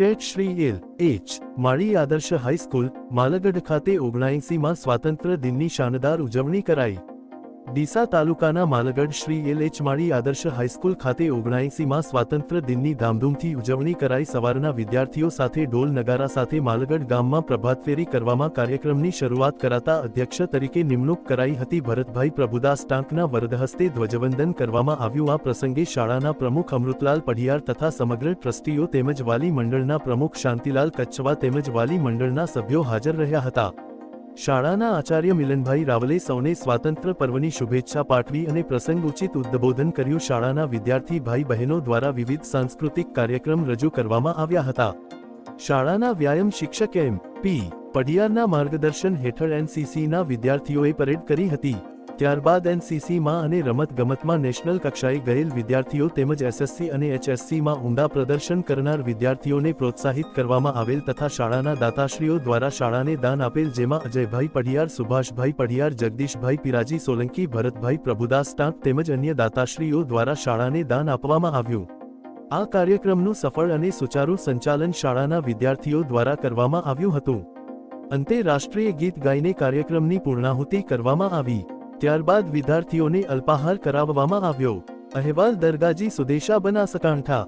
શેઠ Shri L H Mali Adarsh high school, Malgadh ખાતે ઓગણાએંસીમાં સ્વાતંત્ર્ય દિનની શાનદાર ઉજવણી કરાઈ. ડીસા તાલુકાના Malgadh Shri L H Mali Adarsh high school ખાતે ઓગણાએંસીમાં સ્વાતંત્ર્ય દિનની ધામધૂમથી ઉજવણી કરાઈ સવારના વિદ્યાર્થીઓ સાથે ઢોલ નગારા સાથે માલગઢ ગામમાં પ્રભાતફેરી કરવામાં કાર્યક્રમની શરૂઆત કરાતા અધ્યક્ષ તરીકે નિમણૂક કરાઈ હતી. ભરતભાઈ પ્રભુદાસ ટાંકના વરદ હસ્તે ધ્વજવંદન કરવામાં આવ્યું. આ પ્રસંગે શાળાના પ્રમુખ અમૃતલાલ પઢિયાર તથા સમગ્ર ટ્રસ્ટીઓ તેમજ વાલી મંડળના પ્રમુખ શાંતિલાલ કચ્છવા તેમજ વાલી મંડળના સભ્યો હાજર રહ્યા હતા. શાળાના આચાર્ય મિલનભાઈ રાવલે સૌને સ્વાતંત્ર્ય પર્વની શુભેચ્છા પાઠવી અને પ્રસંગ ઉચિત ઉદ્બોધન કર્યું શાળાના વિદ્યાર્થી ભાઈ બહેનો દ્વારા વિવિધ સાંસ્કૃતિક કાર્યક્રમ રજૂ કરવામાં આવ્યા હતા. શાળાના વ્યાયામ શિક્ષક એમ. પી. પઢિયારના માર્ગદર્શન હેઠળ એનસીસીના વિદ્યાર્થીઓએ પરેડ કરી હતી. ત્યારબાદ એનસીસીમાં અને રમતગમતમાં નેશનલ કક્ષાએ ગયેલ વિદ્યાર્થીઓ તેમજ એસએસસી અને એચએસસીમાં ઊંડા પ્રદર્શન કરનાર વિદ્યાર્થીઓને પ્રોત્સાહિત કરવામાં આવેલ તથા શાળાના દાતાશ્રીઓ દ્વારા શાળાને દાન આપેલ જેમાં અજયભાઈ પઢિયાર, સુભાષભાઈ પઢિયાર, જગદીશભાઈ પિરાજી, સોલંકી, ભરતભાઈ, પ્રભુદાસ ટાંક તેમજ અન્ય દાતાશ્રીઓ દ્વારા શાળાને દાન આપવામાં આવ્યું. આ કાર્યક્રમનું સફળ અને સુચારુ સંચાલન શાળાના વિદ્યાર્થીઓ દ્વારા કરવામાં આવ્યું હતું. અંતે રાષ્ટ્રીય ગીત ગાઈને કાર્યક્રમની પૂર્ણાહુતિ કરવામાં આવી. ત્યારબાદ વિદ્યાર્થીઓને અલ્પાહાર કરાવવામાં આવ્યો. અહેવાલ દરગાજી સુદેશા બનાસકાંઠા.